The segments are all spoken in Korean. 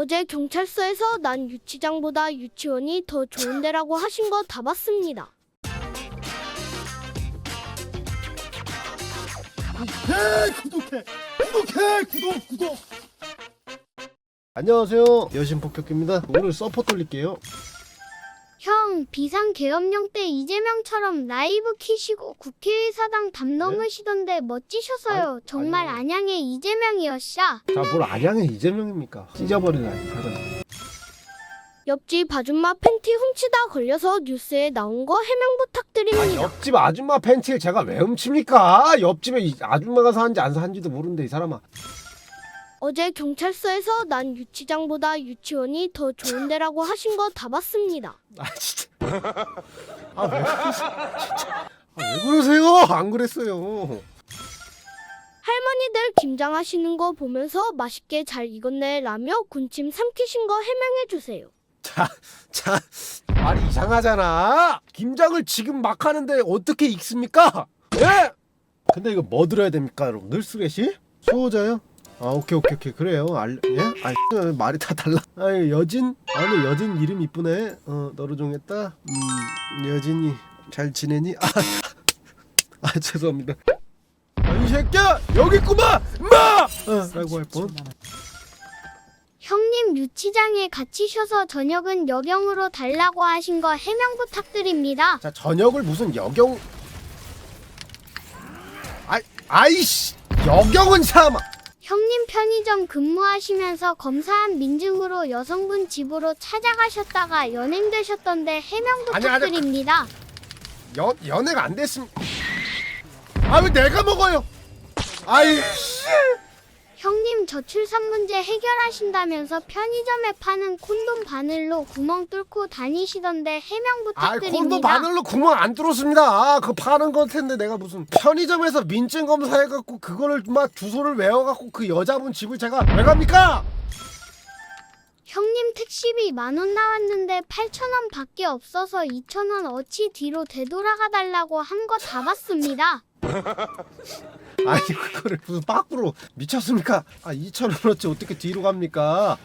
어제 경찰서에서 난 유치장보다 유치원이 더 좋은 데라고 하신 거 다 봤습니다. 구독해 구독해 구독해 구독 구독. 안녕하세요. 여신폭격기입니다. 오늘 서포 돌릴게요 형, 비상계엄령 때 이재명처럼 라이브 키시고 국회의사당 담 넘으시던데 멋지셔서요. 아니, 정말 아니요. 안양의 이재명이었샤. 자뭘 안양의 이재명입니까 찢어버리다니 사람 옆집 아줌마 팬티 훔치다 걸려서 뉴스에 나온 거 해명 아, 부탁드립니다. 옆집 아줌마 팬티를 제가 왜 훔칩니까 옆집에 이 아줌마가 사는지 안 사는지도 모르는데 이 사람아 어제 경찰서에서 난 유치장보다 유치원이 더 좋은 데라고 하신 거 다 봤습니다. 아 진짜 아왜 진짜 아, 왜 그러세요 안 그랬어요 할머니들 김장하시는 거 보면서 맛있게 잘 익었네 라며 군침 삼키신 거 해명해 주세요. 자, 자, 말이 이상하잖아. 김장을 지금 막 하는데 어떻게 익습니까? 예? 근데 이거 뭐 들어야 됩니까, 여러분들? 쓰레시? 수호자요? 아, 오케이, 오케이, 오케이. 그래요. 알, 예? 아, 말이 다 달라. 아, 여진? 아니, 여진 이름 이쁘네. 어, 너로 정했다. 음, 여진이 잘 지내니? 아, 아 죄송합니다. 아, 이 새끼야! 여기 있구만! 마! 어, 라고 할 뻔. 형님 유치장에 갇히셔서 저녁은 여경으로 달라고 하신 거 해명 부탁드립니다. 자 저녁을 무슨 여경 아 아이씨 여경은 삼아 형님 편의점 근무하시면서 검사한 민증으로 여성분 집으로 찾아가셨다가 연행되셨던데 해명 아니, 아니. 부탁드립니다. 연 연애가 안 됐음 아왜 내가 먹어요 아이 형님 저출산 문제 해결하신다면서 편의점에 파는 콘돔 바늘로 구멍 뚫고 다니시던데 해명 아 부탁드립니다. 콘도 바늘로 구멍 안 뚫었습니다 아, 그거 파는 건 텐데 내가 무슨 편의점에서 민증 검사해갖고 그거를 막 주소를 외워갖고 그 여자분 집을 제가 왜 갑니까 형님 택시비 만 원 나왔는데 8천 원 밖에 없어서 2천 원 어치 뒤로 되돌아가 달라고 한 거 다 봤습니다. 아니 그거를 무슨 빠꾸로 미쳤습니까? 아 2천 원어치 어떻게 뒤로 갑니까?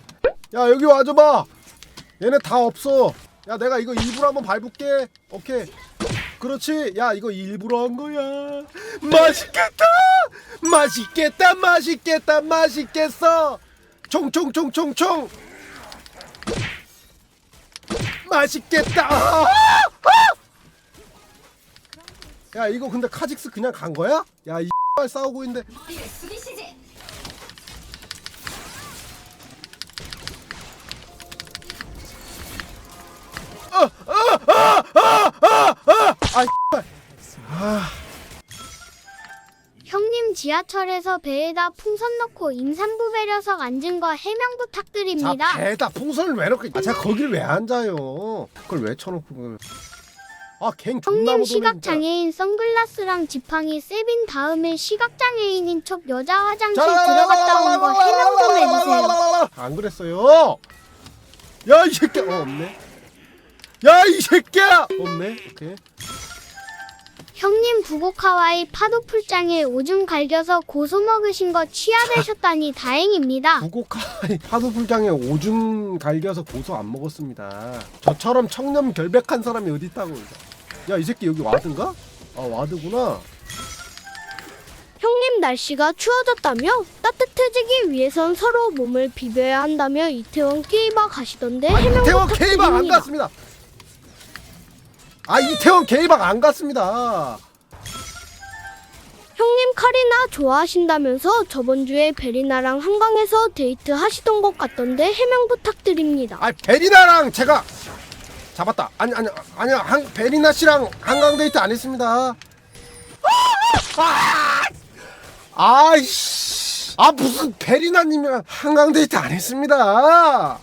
야 여기 와줘봐. 얘네 다 없어. 야 내가 이거 일부러 한번 밟을게. 오케이. 그렇지. 야 이거 일부러 한 거야. 맛있겠다. 맛있겠다. 맛있겠다. 맛있겠어. 총총총총총. 맛있겠다. 아! 아! 야 이거 근데 카직스 그냥 간 거야? 야 이 싸우고 있는데 아, 형님 지하철에서 배에다 풍선 넣고 임산부 배려석 앉은 거 해명 자 부탁드립니다. 배에다 풍선을 왜 넣고 아 제가 거기를 왜 앉아요 그걸 왜 쳐놓고 그걸 아 갱 존나 형님 못 시각 장애인 선글라스랑 지팡이 세빈 다음에 시각 장애인인 척 여자 화장실 들어갔다 온 거 해명 좀 해주세요. 안 그랬어요 야 이 새끼야 어 없네 야 이 새끼야 없네 오케이 형님 부곡 하와이 파도 풀장에 오줌 갈겨서 고소 먹으신 거 취하되셨다니 다행입니다. 부곡하이 파도불장에 오줌 갈겨서 고소 안 먹었습니다. 저처럼 청렴 결백한 사람이 어디 있다고? 야 이 새끼 여기 와드인가? 아 와드구나. 형님 날씨가 추워졌다며 따뜻해지기 위해선 서로 몸을 비벼야 한다며 이태원 게이바 가시던데 아 해명 이태원 K박 안. 갔습니다. 아 이태원 K박 안 갔습니다. 형님 카리나 좋아하신다면서 저번 주에 베리나랑 한강에서 데이트 하시던 것 같던데 해명 부탁드립니다. 아 베리나랑 제가 잡았다. 아니 아니 아니야 한 베리나 씨랑 한강 데이트 안 했습니다. 아! 아이씨. 아 무슨 베리나님이랑 한강 데이트 안 했습니다.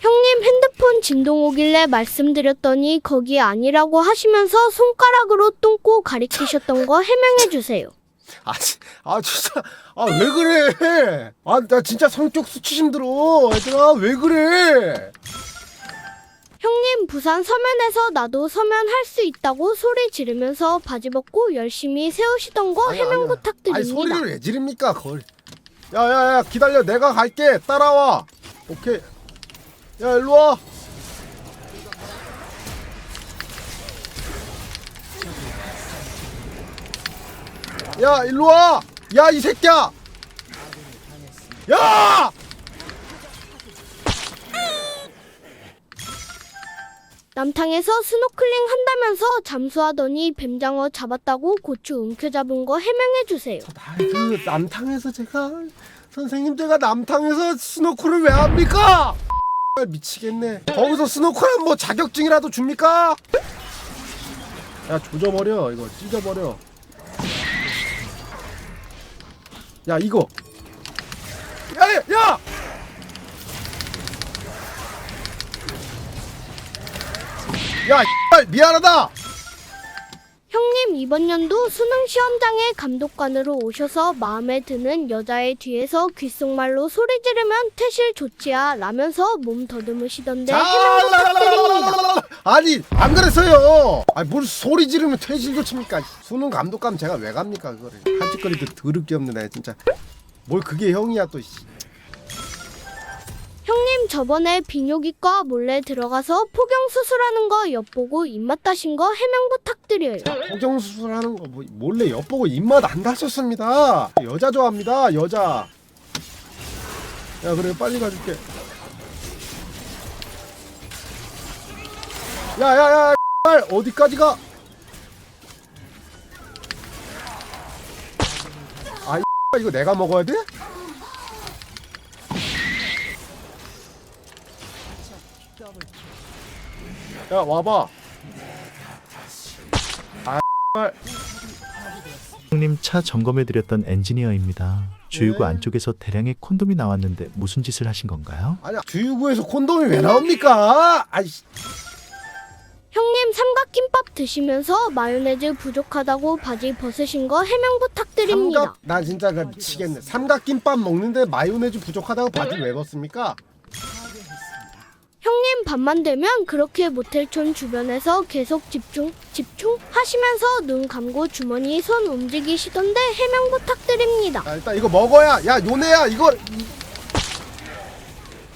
형님 핸드 폰 진동 오길래 말씀드렸더니 거기 아니라고 하시면서 손가락으로 똥꼬 가리키셨던 거 해명해 주세요. 아, 지- 아 진짜 아 왜 그래? 아 나 진짜 성격 수치심 들어. 얘들아 왜 그래? 형님 부산 서면에서 나도 서면 할 수 있다고 소리 지르면서 바지 벗고 열심히 세우시던 거 아니, 해명 아니야. 아니 부탁드립니다. 소리를 왜 지릅니까? 그걸 야야야 기다려 내가 갈게 따라와 오케이 야 일로 와 야 일로 와 야 이 새끼야 야 남탕에서 스노클링 한다면서 잠수하더니 뱀장어 잡았다고 고추 움켜잡은 거 해명해주세요. 그 남탕에서 제가 선생님 제가 남탕에서 스노클을 왜 합니까? 미치겠네. 거기서 스노클은 뭐 자격증이라도 줍니까? 야 조져버려 이거 찢어버려. 야 이거. 야 야. 야! 야 미안하다. 형님 이번 연도 수능 시험장에 감독관으로 오셔서 마음에 드는 여자의 뒤에서 귓속말로 소리 지르면 퇴실 좋지야 라면서 몸 더듬으시던데 해명 부탁드립니다. 아니 안 그랬어요. 아니 뭘 소리 지르면 퇴실 조치입니까? 수능 감독감 제가 왜 갑니까 그거를? 한짓거리도 더럽게 없는 애 진짜. 뭘 그게 형이야 또. 씨. 형님 저번에 비뇨기과 몰래 들어가서 포경 수술하는 거 엿보고 입맛 다신 거 해명 부탁드려요. 포경 수술하는 거 뭐, 몰래 엿보고 입맛 안 다쳤습니다. 여자 좋아합니다 여자. 야 그래 빨리 가줄게. 야야야 어디까지 가? 아 이거 내가 먹어야 돼? 야 와봐. 아. 형님 차 점검해드렸던 엔지니어입니다. 주유구 네. 안쪽에서 대량의 콘돔이 나왔는데 무슨 짓을 하신 건가요? 아니 주유구에서 콘돔이 왜 나옵니까? 아이씨. 형님 삼각김밥 드시면서 마요네즈 부족하다고 바지 벗으신 거 해명 부탁드립니다. 삼각 나 진짜 그 미치겠네. 삼각김밥 먹는데 마요네즈 부족하다고 바지 왜 벗습니까? 형님 밤만 되면 그렇게 모텔촌 주변에서 계속 집중 집중 하시면서 눈 감고 주머니 손 움직이시던데 해명 부탁드립니다. 야, 일단 이거 먹어야 야 요네야 이거 이-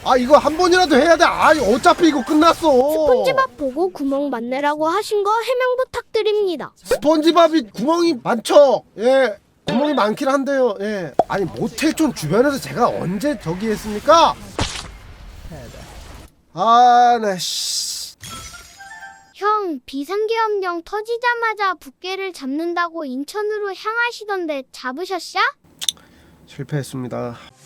아 이거 한 번이라도 해야 돼. 아 어차피 이거 끝났어. 스폰지밥 보고 구멍 맞네라고 하신 거 해명 부탁드립니다. 스폰지밥이 구멍이 많죠. 예. 구멍이 많긴 한데요. 예. 아니 모텔촌 주변에서 제가 언제 저기 했습니까? 아, 네. 씨. 형 비상계엄령 터지자마자 부캐를 잡는다고 인천으로 향하시던데 잡으셨냐? 실패했습니다.